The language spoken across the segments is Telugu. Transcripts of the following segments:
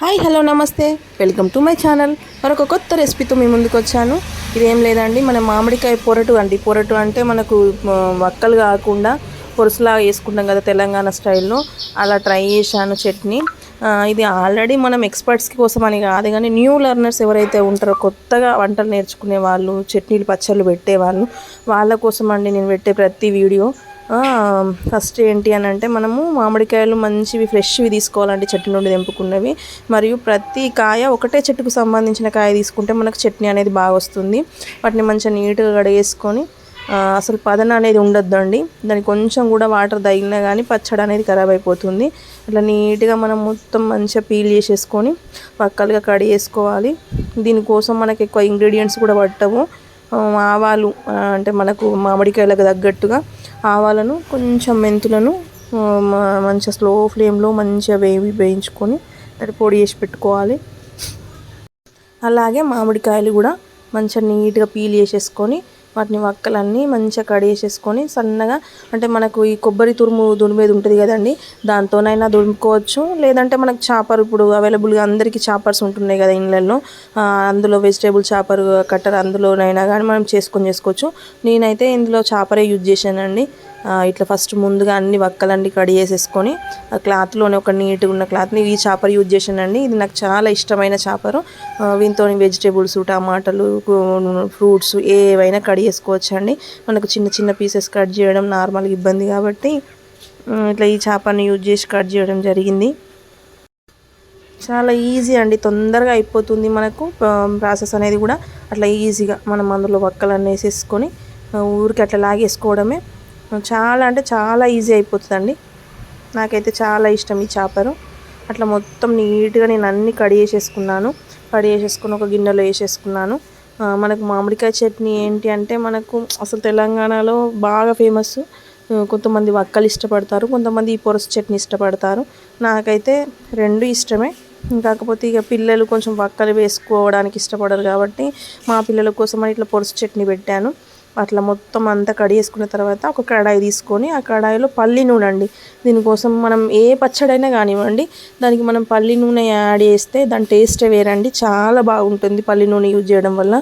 హాయ్ హలో నమస్తే. Welcome to my channel. మరొక కొత్త రెసిపీతో మీ ముందుకు వచ్చాను. ఇదేం లేదండి మన మామిడికాయ పొరటు అండి. పొరటు అంటే మనకు వక్కలు కాకుండా పొరుసులా వేసుకుంటాం కదా తెలంగాణ స్టైల్లో. అలా ట్రై చేశాను చట్నీ. ఇది ఆల్రెడీ మనం ఎక్స్పర్ట్స్కి కోసం అని కాదు కానీ న్యూ లెర్నర్స్ ఎవరైతే ఉంటారో కొత్తగా వంటలు నేర్చుకునే వాళ్ళు చట్నీలు పచ్చళ్ళు పెట్టేవాళ్ళు వాళ్ళ కోసం అండి నేను పెట్టే ప్రతి వీడియో. ఫస్ట్ ఏంటి అని అంటే మనము మామిడికాయలు మంచివి ఫ్రెష్వి తీసుకోవాలంటే చెట్టు నుండి తెంపుకున్నవి. మరియు ప్రతి కాయ ఒకటే చెట్టుకు సంబంధించిన కాయ తీసుకుంటే మనకు చట్నీ అనేది బాగా వస్తుంది. వాటిని మంచిగా నీట్గా కడిగేసుకొని అసలు పదన అనేది ఉండొద్దండి. దానికి కొంచెం కూడా వాటర్ తగిలినా కానీ పచ్చడి అనేది ఖరాబ్ అయిపోతుంది. ఇట్లా నీట్గా మనం మొత్తం మంచిగా పీల్ చేసేసుకొని పక్కలుగా కడిగేసుకోవాలి. దీనికోసం మనకి ఎక్కువ ఇంగ్రీడియంట్స్ కూడా పట్టవు. ఆవాలు అంటే మనకు మామిడికాయలకు తగ్గట్టుగా ఆవాలను కొంచెం మెంతులను మంచిగా స్లో ఫ్లేమ్లో మంచిగా వేవి వేయించుకొని అది పొడి చేసి పెట్టుకోవాలి. అలాగే మామిడికాయలు కూడా మంచిగా నీట్గా పీల్ చేసేసుకొని వాటిని వక్కలన్నీ మంచిగా కడిగేసేసుకొని సన్నగా అంటే మనకు ఈ కొబ్బరి తురుము దుడిమేది ఉంటుంది కదండి దాంతోనైనా దుడుముకోవచ్చు లేదంటే మనకు చాపర్ ఇప్పుడు అవైలబుల్గా అందరికీ చాపర్స్ ఉంటున్నాయి కదా ఇళ్ళల్లో అందులో వెజిటేబుల్ చాపర్ కట్టర్ అందులోనైనా కానీ మనం చేసుకొని చేసుకోవచ్చు. నేనైతే ఇందులో చాపరే యూజ్ చేశానండి. ఇట్లా ఫస్ట్ ముందుగా అన్ని వక్కలన్నీ కడిగేసేసుకొని ఆ క్లాత్లోనే ఒక నీట్గా ఉన్న క్లాత్ని ఈ చాపర్ యూజ్ చేశానండి. ఇది నాకు చాలా ఇష్టమైన చాపరు. దీంతో వెజిటేబుల్స్ టమాటాలు ఫ్రూట్స్ ఏవైనా కడిగేసుకోవచ్చు అండి మనకు చిన్న చిన్న పీసెస్ కట్ చేయడం నార్మల్గా ఇబ్బంది కాబట్టి ఇట్లా ఈ చేపని యూజ్ చేసి కట్ చేయడం జరిగింది. చాలా ఈజీ అండి. తొందరగా అయిపోతుంది మనకు. ప్రాసెస్ అనేది కూడా అట్లా ఈజీగా మనం అందులో వక్కలన్నీ వేసేసుకొని ఊరికి అట్లా లాగేసుకోవడమే. చాలా అంటే చాలా ఈజీ అయిపోతుందండి. నాకైతే చాలా ఇష్టం ఈ చేపరు. అట్లా మొత్తం నీట్గా నేను అన్ని కడిగేసేసుకున్నాను కడిగేసేసుకుని ఒక గిన్నెలో వేసేసుకున్నాను. మనకు మామిడికాయ చట్నీ ఏంటి అంటే మనకు అసలు తెలంగాణలో బాగా ఫేమస్ కొంతమంది వక్కలు ఇష్టపడతారు కొంతమంది ఈ పొరసు చట్నీ ఇష్టపడతారు. నాకైతే రెండు ఇష్టమే. కాకపోతే ఇక పిల్లలు కొంచెం వక్కలు వేసుకోవడానికి ఇష్టపడరు కాబట్టి మా పిల్లల కోసం అని ఇట్లా పొరుసు చట్నీ పెట్టాను. అట్లా మొత్తం అంతా కడిగేసుకున్న తర్వాత ఒక కడాయి తీసుకొని ఆ కడాయిలో పల్లి నూనె అండి. దీనికోసం మనం ఏ పచ్చడైనా కానివ్వండి దానికి మనం పల్లి నూనె యాడ్ చేస్తే దాని టేస్టే వేరండి. చాలా బాగుంటుంది పల్లి నూనె యూజ్ చేయడం వల్ల.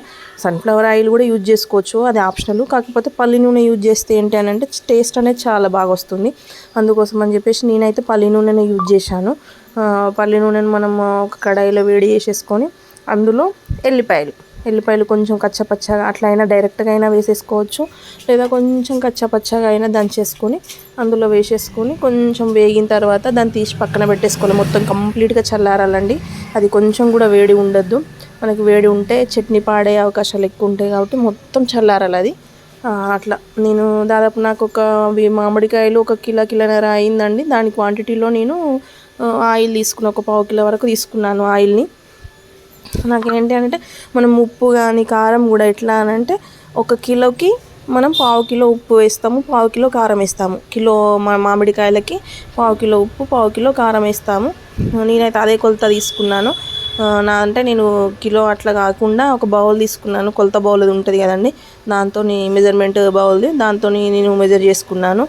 సన్ఫ్లవర్ ఆయిల్ కూడా యూజ్ చేసుకోవచ్చు అది ఆప్షనల్. కాకపోతే పల్లి నూనె యూజ్ చేస్తే ఏంటి అని అంటే టేస్ట్ అనేది చాలా బాగా వస్తుంది. అందుకోసం అని చెప్పేసి నేనైతే పల్లి నూనెనే యూజ్ చేశాను. పల్లి నూనెను మనం ఒక కడాయిలో వేడి చేసేసుకొని అందులో ఎల్లిపాయలు. ఎల్లిపాయలు కొంచెం కచ్చపచ్చగా అట్లా అయినా డైరెక్ట్గా అయినా వేసేసుకోవచ్చు. లేదా కొంచెం కచ్చపచ్చగా అయినా దంచేసుకొని అందులో వేసేసుకొని కొంచెం వేగిన తర్వాత దాన్ని తీసి పక్కన పెట్టేసుకోవాలి మొత్తం కంప్లీట్గా చల్లారాలండి. అది కొంచెం కూడా వేడి ఉండద్దు. మనకి వేడి ఉంటే చట్నీ పాడే అవకాశాలు ఎక్కువ ఉంటాయి కాబట్టి మొత్తం చల్లారాలి అది. అట్లా. నేను దాదాపు నాకు ఒక మామిడికాయలు ఒక కిలో కిలోన్నర అయిందండి. దాని క్వాంటిటీలో నేను ఆయిల్ తీసుకున్న ఒక పావు కిలో వరకు తీసుకున్నాను ఆయిల్ని. నాకు ఏంటి అంటే మనం ఉప్పు కానీ కారం కూడా ఎట్లా అని అంటే ఒక కిలోకి మనం పావు కిలో ఉప్పు వేస్తాము పావు కిలో కారం వేస్తాము. కిలో మా మామిడికాయలకి పావు కిలో ఉప్పు పావు కిలో కారం వేస్తాము. నేనైతే అదే కొలత తీసుకున్నాను. నా అంటే నేను కిలో అట్లా కాకుండా ఒక బౌల్ తీసుకున్నాను. కొలత బౌల్ అది ఉంటుంది కదండి. దాంతో మెజర్మెంట్ బౌల్ది దాంతో నేను మెజర్ చేసుకున్నాను.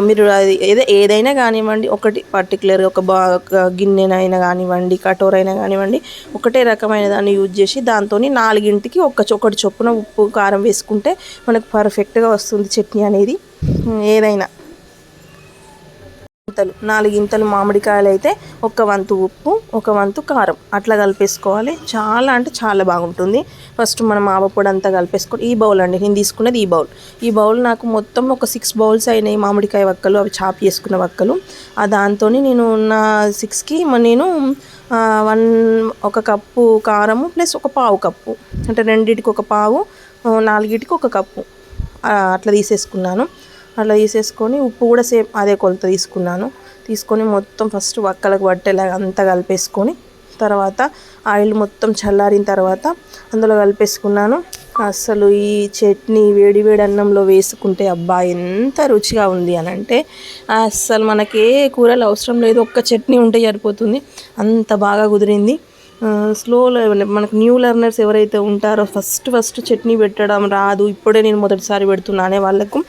మీరు అది ఏదో ఏదైనా కానివ్వండి ఒకటి పర్టికులర్గా ఒక బా ఒక గిన్నెనైనా కానివ్వండి కటోరైనా కానివ్వండి ఒకటే రకమైన దాన్ని యూజ్ చేసి దాంతో నాలుగింటికి ఒక చొ- ఒకటి చొప్పున ఉప్పు కారం వేసుకుంటే మనకు పర్ఫెక్ట్గా వస్తుంది చట్నీ అనేది. ఏదైనా. ఇంతలు నాలుగింతలు మామిడికాయలు అయితే ఒక వంతు ఉప్పు ఒక వంతు కారం. అట్లా కలిపేసుకోవాలి. చాలా అంటే చాలా బాగుంటుంది. ఫస్ట్ మనం ఆవపొడి అంతా కలిపేసుకోవాలి ఈ బౌల్ అండి. నేను తీసుకున్నది ఈ బౌల్. ఈ బౌల్ నాకు మొత్తం ఒక సిక్స్ బౌల్స్ అయినాయి మామిడికాయ వక్కలు అవి చాప్ చేసుకున్న వక్కలు. ఆ దాంతో నేను నా సిక్స్కి నేను వన్ ఒక కప్పు కారము ప్లస్ ఒక పావు కప్పు. అంటే రెండింటికి ఒక పావు నాలుగిటికి ఒక కప్పు. అట్లా తీసేసుకున్నాను. అట్లా తీసేసుకొని ఉప్పు కూడా సేమ్ అదే కొలత తీసుకున్నాను. తీసుకొని మొత్తం ఫస్ట్ వక్కలకు పట్టేలాగా అంతా కలిపేసుకొని తర్వాత ఆయిల్ మొత్తం చల్లారిన తర్వాత అందులో కలిపేసుకున్నాను. అసలు ఈ చట్నీ వేడి వేడి అన్నంలో వేసుకుంటే అబ్బా ఎంత రుచిగా ఉంది అని అంటే అస్సలు మనకి ఏ కూరలు అవసరం లేదు ఒక్క చట్నీ ఉంటే సరిపోతుంది. అంత బాగా కుదిరింది. స్లో మనకు న్యూ లెర్నర్స్ ఎవరైతే ఉంటారో ఫస్ట్ ఫస్ట్ చట్నీ పెట్టడం రాదు. ఇప్పుడే నేను మొదటిసారి పెడుతున్నానే వాళ్ళకు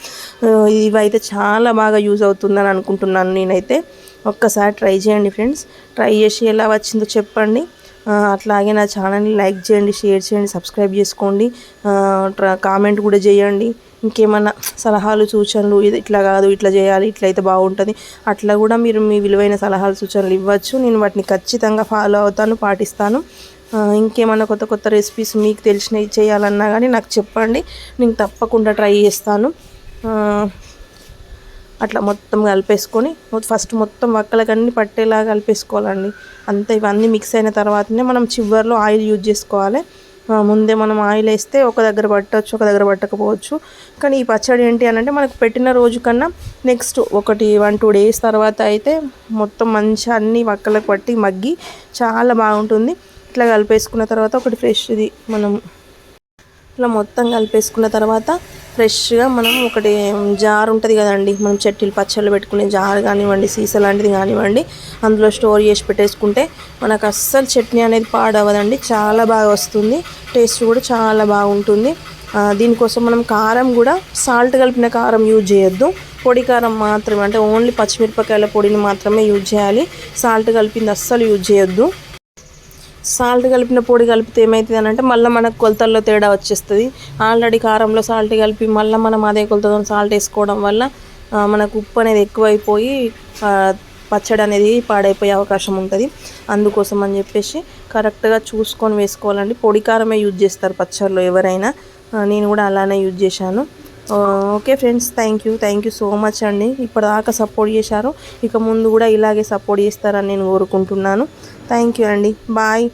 ఇవైతే చాలా బాగా యూజ్ అవుతుందని అనుకుంటున్నాను నేనైతే. ఒక్కసారి ట్రై చేయండి ఫ్రెండ్స్ ట్రై చేసి ఎలా వచ్చిందో చెప్పండి. అట్లాగే నా ఛానల్ని లైక్ చేయండి షేర్ చేయండి సబ్స్క్రైబ్ చేసుకోండి. కామెంట్ కూడా చేయండి. ఇంకేమన్నా సలహాలు సూచనలు ఇది ఇట్లా కాదు ఇట్లా చేయాలి ఇట్లా అయితే బాగుంటుంది. అట్లా కూడా మీరు మీ విలువైన సలహాలు సూచనలు ఇవ్వచ్చు. నేను వాటిని ఖచ్చితంగా ఫాలో అవుతాను పాటిస్తాను. ఇంకేమైనా ఇంకేమన్నా కొత్త కొత్త రెసిపీస్ మీకు తెలిసినవి చేయాలన్నా కానీ నాకు చెప్పండి. నేను తప్పకుండా ట్రై చేస్తాను. అట్లా మొత్తం కలిపేసుకొని ఫస్ట్ మొత్తం వక్కలకన్నీ పట్టేలాగా కలిపేసుకోవాలండి. అంతే ఇవన్నీ మిక్స్ అయిన తర్వాతనే మనం చివర్లో ఆయిల్ యూజ్ చేసుకోవాలి. ముందే మనం ఆయిల్ వేస్తే ఒక దగ్గర పట్టవచ్చు ఒక దగ్గర పట్టకపోవచ్చు. కానీ ఈ పచ్చడి ఏంటి అని అంటే మనకు పెట్టిన రోజు కన్నా నెక్స్ట్ ఒకటి వన్ టూ డేస్ తర్వాత అయితే మొత్తం మంచిగా అన్ని వక్కలకు పట్టి మగ్గి చాలా బాగుంటుంది. ఇట్లా కలిపేసుకున్న తర్వాత ఒకటి ఫ్రెష్ది మనం ఇట్లా మొత్తం కలిపేసుకున్న తర్వాత ఫ్రెష్గా మనం ఒకటి జార్ ఉంటుంది కదండి. మనం చట్నీలు పచ్చళ్ళు పెట్టుకునే జార్ కానివ్వండి సీసా లాంటిది కానివ్వండి అందులో స్టోర్ చేసి పెట్టేసుకుంటే మనకు అస్సలు చట్నీ అనేది పాడవదండి చాలా బాగా వస్తుంది. టేస్ట్ కూడా చాలా బాగుంటుంది. దీనికోసం మనం కారం కూడా సాల్ట్ కలిపిన కారం యూజ్ చేయొద్దు. పొడి కారం మాత్రమే అంటే ఓన్లీ పచ్చిమిరపకాయల పొడిని మాత్రమే యూజ్ చేయాలి. సాల్ట్ కలిపింది అస్సలు యూజ్ చేయొద్దు. సాల్ట్ కలిపిన పొడి కలిపితే ఏమవుతుంది అని అంటే మళ్ళీ మనకు కొలతల్లో తేడా వచ్చేస్తుంది. ఆల్రెడీ కారంలో సాల్ట్ కలిపి మళ్ళీ మనం అదే కొలతతో సాల్ట్ వేసుకోవడం వల్ల మనకు ఉప్పు అనేది ఎక్కువైపోయి పచ్చడి అనేది పాడైపోయే అవకాశం ఉంటుంది. అందుకోసం అని చెప్పేసి కరెక్ట్గా చూసుకొని వేసుకోవాలండి. పొడి కారమే యూజ్ చేస్తారు పచ్చడిలో ఎవరైనా. నేను కూడా అలానే యూజ్ చేశాను. Okay friends thank you thank you so much అండి. ఇప్పటిదాకా సపోర్ట్ చేశారు. ఇక ముందు కూడా ఇలాగే సపోర్ట్ చేస్తారని నేను కోరుకుంటున్నాను. థ్యాంక్ యూ అండి. బాయ్